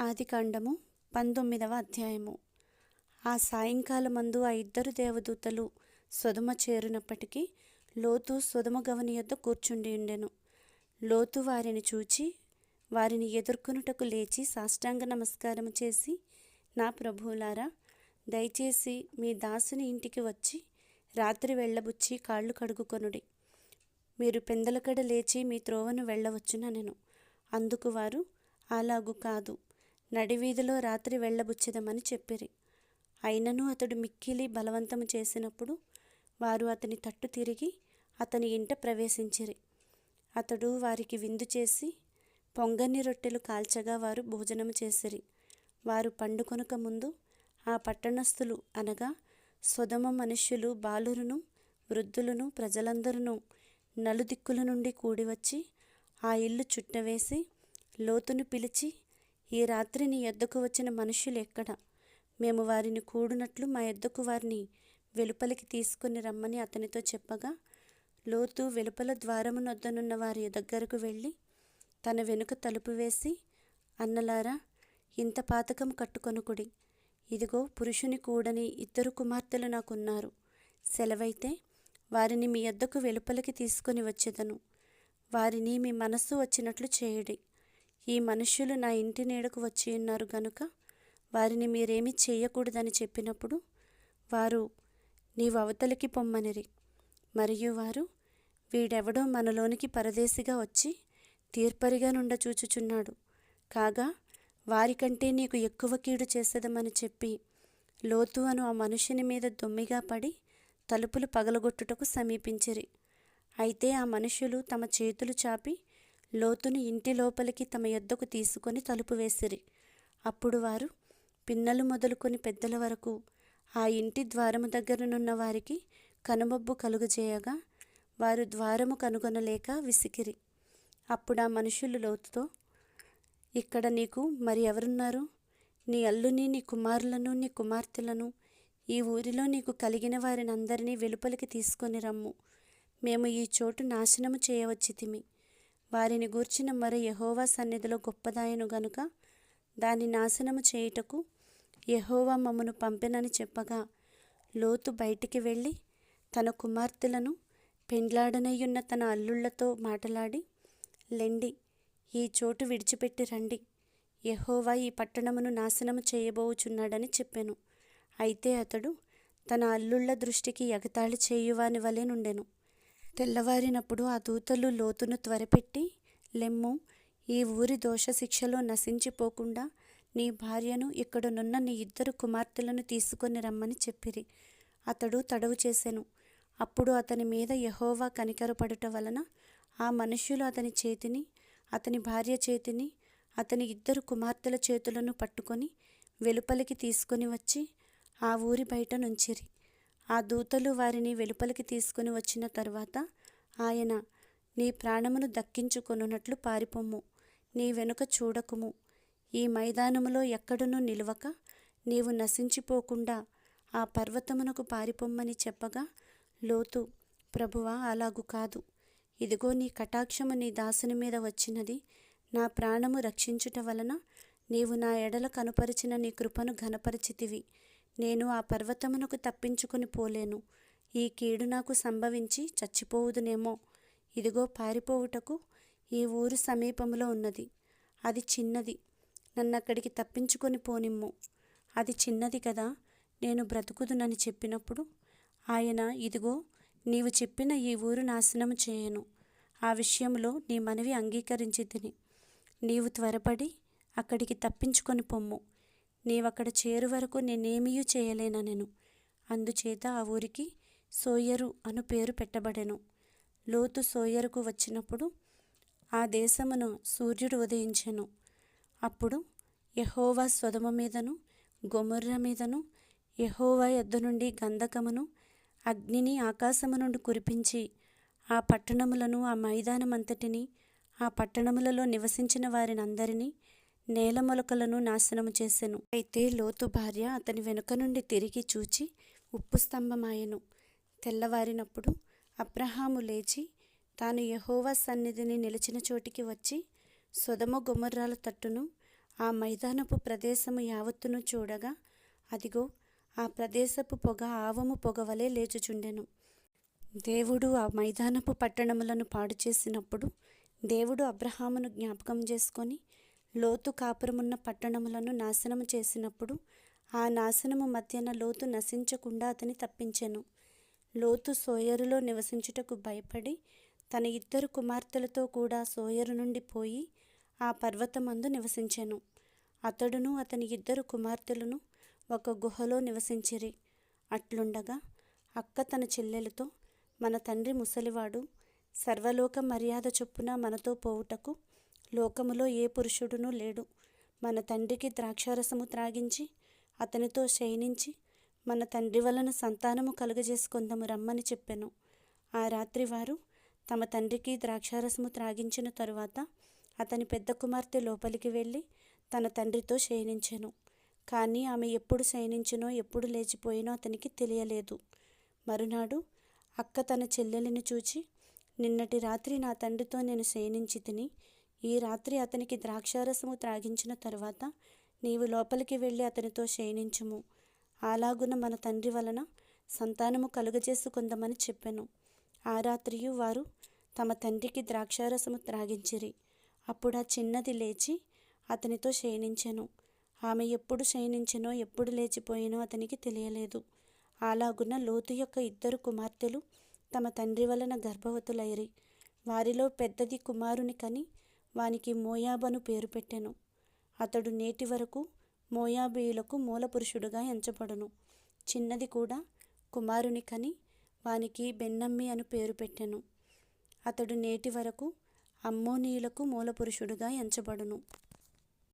ఆదికాండము పంతొమ్మిదవ అధ్యాయము. ఆ సాయంకాలమందు ఆ ఇద్దరు దేవదూతలు సుధమ చేరినప్పటికీ లోతు సుధమ గవని యొద్ద కూర్చుండి ఉండెను. లోతు వారిని చూచి వారిని ఎదుర్కొనుటకు లేచి సాష్టాంగ నమస్కారం చేసి నా ప్రభువులారా దయచేసి మీ దాసుని ఇంటికి వచ్చి రాత్రి వెళ్ళబుచ్చి కాళ్ళు కడుగుకొనుడి. మీరు పెందలకడ లేచి మీ త్రోవను వెళ్ళవచ్చుననెను. అందుకు వారు అలాగు కాదు. నడివీధిలో రాత్రి వెళ్ళబుచ్చెదమని చెప్పిరి. అయినను అతడు మిక్కిలి బలవంతము చేసినప్పుడు వారు అతని తట్టు తిరిగి అతని ఇంట ప్రవేశించిరి. అతడు వారికి విందు చేసి పొంగని రొట్టెలు కాల్చగా వారు భోజనము చేసిరి. వారు పండుకొనక ముందు ఆ పట్టణస్థులు అనగా సుధమ మనుష్యులు బాలురును వృద్ధులను ప్రజలందరూ నలుదిక్కుల నుండి కూడివచ్చి ఆ ఇల్లు చుట్టవేసి లోతును పిలిచి ఈ రాత్రి నీ ఎద్దకు వచ్చిన మనుషులు ఎక్కడ? మేము వారిని కూడినట్లు మా ఎద్దకు వారిని వెలుపలికి తీసుకుని రమ్మని అతనితో చెప్పగా లోతు వెలుపల ద్వారమునొద్దనున్న వారి దగ్గరకు వెళ్ళి తన వెనుక తలుపు వేసి అన్నలారా ఇంత పాతకం కట్టుకొనుకుడి ఇదిగో పురుషుని కూడని ఇద్దరు కుమార్తెలు నాకున్నారు. సెలవైతే వారిని మీ ఎద్దకు వెలుపలికి తీసుకొని వచ్చేదను. వారిని మీ మనస్సు వచ్చినట్లు చేయుడి. ఈ మనుష్యులు నా ఇంటి నీడకు వచ్చి ఉన్నారు గనుక వారిని మీరేమీ చేయకూడదని చెప్పినప్పుడు వారు నీవు అవతలికి పొమ్మనిరి. మరియు వారు వీడెవడో మనలోనికి పరదేశిగా వచ్చి తీర్పరిగా నుండ చూచుచున్నాడు. కాగా వారికంటే నీకు ఎక్కువ కీడు చేసేదమని చెప్పి లోతు అను ఆ మనుషుని మీద దొమ్మిగా పడి తలుపులు పగలగొట్టుటకు సమీపించిరి. అయితే ఆ మనుషులు తమ చేతులు చాపి లోతుని ఇంటి లోపలికి తమ యొద్దకు తీసుకొని తలుపు వేసిరి. అప్పుడు వారు పిన్నలు మొదలుకొని పెద్దల వరకు ఆ ఇంటి ద్వారము దగ్గరనున్న వారికి కనుమబ్బు కలుగజేయగా వారు ద్వారము కనుగొనలేక విసికిరి. అప్పుడు ఆ మనుషులు లోతుతో ఇక్కడ నీకు మరి ఎవరున్నారు? నీ అల్లుని నీ కుమారులను నీ కుమార్తెలను ఈ ఊరిలో నీకు కలిగిన వారిని అందరినీ వెలుపలికి తీసుకొని రమ్ము. మేము ఈ చోటు నాశనము చేయవచ్చితిమి. వారిని గూర్చిన మరి యహోవా సన్నిధిలో గొప్పదాయను గనుక దాని నాశనము చేయుటకు యహోవా మమ్మను పంపెనని చెప్పగా లోతు బయటికి వెళ్ళి తన కుమార్తెలను పెండ్లాడనయ్యున్న తన అల్లుళ్ళతో మాటలాడి లెండి ఈ చోటు విడిచిపెట్టి రండి. యహోవా ఈ పట్టణమును నాశనము చేయబోచున్నాడని చెప్పాను. అయితే అతడు తన అల్లుళ్ళ దృష్టికి ఎగతాళి చేయువాని వలె నుండెను. తెల్లవారినప్పుడు ఆ దూతలు లోతును త్వరపెట్టి లెమ్ము ఈ ఊరి దోష శిక్షలో నశించిపోకుండా నీ భార్యను ఇక్కడనున్న నీ ఇద్దరు కుమార్తెలను తీసుకొని రమ్మని చెప్పిరి. అతడు తడవు చేసెను. అప్పుడు అతని మీద యహోవా కనికరపడుట వలన ఆ మనుష్యులు అతని చేతిని అతని భార్య చేతిని అతని ఇద్దరు కుమార్తెల చేతులను పట్టుకొని వెలుపలికి తీసుకొని వచ్చి ఆ ఊరి బయట నుంచిరి. ఆ దూతలు వారిని వెలుపలికి తీసుకుని వచ్చిన తర్వాత ఆయన నీ ప్రాణమును దక్కించుకొనున్నట్లు పారిపోమ్ము నీ వెనుక చూడకుము. ఈ మైదానములో ఎక్కడనూ నిలవక నీవు నశించిపోకుండా ఆ పర్వతమునకు పారిపోమ్మని చెప్పగా లోతు ప్రభువా అలాగు కాదు. ఇదిగో నీ కటాక్షము నీ దాసుని మీద వచ్చినది. నా ప్రాణము రక్షించుట వలన నీవు నా ఎడల కనుపరిచిన నీ కృపను ఘనపరిచితివి. నేను ఆ పర్వతమునకు తప్పించుకుని పోలేను. ఈ కీడు నాకు సంభవించి చచ్చిపోవుదునేమో. ఇదిగో పారిపోవుటకు ఈ ఊరు సమీపంలో ఉన్నది. అది చిన్నది. నన్నక్కడికి తప్పించుకొని పోనిమ్ము. అది చిన్నది కదా నేను బ్రతుకుదునని చెప్పినప్పుడు ఆయన ఇదిగో నీవు చెప్పిన ఈ ఊరు నాశనము చేయను. ఆ విషయంలో నీ మనవి అంగీకరించి తిని. నీవు త్వరపడి అక్కడికి తప్పించుకొని పొమ్ము. నీవక్కడ చేరు వరకు చేయలేన నేను? అందుచేత ఆ ఊరికి సోయరు అను పేరు పెట్టబడెను. లోతు సోయరుకు వచ్చినప్పుడు ఆ దేశమును సూర్యుడు ఉదయించెను. అప్పుడు యహోవా స్వదమ మీదను గొమర్ర మీదను యహోవా యొద్ద నుండి గంధకమును అగ్నిని ఆకాశము నుండి కురిపించి ఆ పట్టణములను ఆ మైదానమంతటిని ఆ పట్టణములలో నివసించిన వారిని నేలమొలకలను నేల మొలకలను నాశనము చేసెను. అయితే లోతు భార్య అతని వెనుక నుండి తిరిగి చూచి ఉప్పు స్తంభమాయెను. తెల్లవారినప్పుడు అబ్రహాము లేచి తాను యహోవా సన్నిధిని నిలిచిన చోటికి వచ్చి సొదమ గుమర్రాల తట్టును ఆ మైదానపు ప్రదేశము యావత్తును చూడగా అదిగో ఆ ప్రదేశపు పొగ ఆవము పొగవలే లేచుచుండెను. దేవుడు ఆ మైదానపు పట్టణములను పాడు చేసినప్పుడు దేవుడు అబ్రహామును జ్ఞాపకం చేసుకొని లోతు కాపురమున్న పట్టణములను నాశనము చేసినప్పుడు ఆ నాశనము మధ్యన లోతు నశించకుండా అతని తప్పించెను. లోతు సోయరులో నివసించుటకు భయపడి తన ఇద్దరు కుమార్తెలతో కూడా సోయరు నుండి పోయి ఆ పర్వతమందు నివసించెను. అతడును అతని ఇద్దరు కుమార్తెలను ఒక గుహలో నివసించిరి. అట్లుండగా అక్క తన చెల్లెలతో మన తండ్రి ముసలివాడు సర్వలోక మర్యాద చొప్పున మనతో పోవుటకు లోకములో ఏ పురుషుడునూ లేడు. మన తండ్రికి ద్రాక్షారసము త్రాగించి అతనితో శయనించి మన తండ్రి వలన సంతానము కలుగజేసుకుందాము రమ్మని చెప్పెను. ఆ రాత్రి వారు తమ తండ్రికి ద్రాక్షారసము త్రాగించిన తరువాత అతని పెద్ద కుమార్తె లోపలికి వెళ్ళి తన తండ్రితో శయనించెను. కానీ ఆమె ఎప్పుడు శయనించినో ఎప్పుడు లేచిపోయినో అతనికి తెలియలేదు. మరునాడు అక్క తన చెల్లెలిని చూచి నిన్నటి రాత్రి నా తండ్రితో నేను శయనించి తిని ఈ రాత్రి అతనికి ద్రాక్షారసము త్రాగించిన తరువాత నీవు లోపలికి వెళ్ళి అతనితో శయనించుము. అలాగున మన తండ్రి వలన సంతానము కలుగజేసుకుందామని చెప్పెను. ఆ రాత్రియు వారు తమ తండ్రికి ద్రాక్షారసము త్రాగించిరి. అప్పుడు ఆ చిన్నది లేచి అతనితో శయనించెను. ఆమె ఎప్పుడు శయనించెనో ఎప్పుడు లేచిపోయినో అతనికి తెలియలేదు. అలాగున లోతు యొక్క ఇద్దరు కుమార్తెలు తమ తండ్రి వలన గర్భవతులైరి. వారిలో పెద్దది కుమారుని కని వానికి మోయాబను పేరు పెట్టెను. అతడు నేటి వరకు మోయాబీయులకు మూలపురుషుడుగా ఎంచబడును. చిన్నది కూడా కుమారుని కని వానికి బెన్నమ్మి అని పేరు పెట్టెను. అతడు నేటి వరకు అమ్మోనీయులకు మూలపురుషుడుగా ఎంచబడును.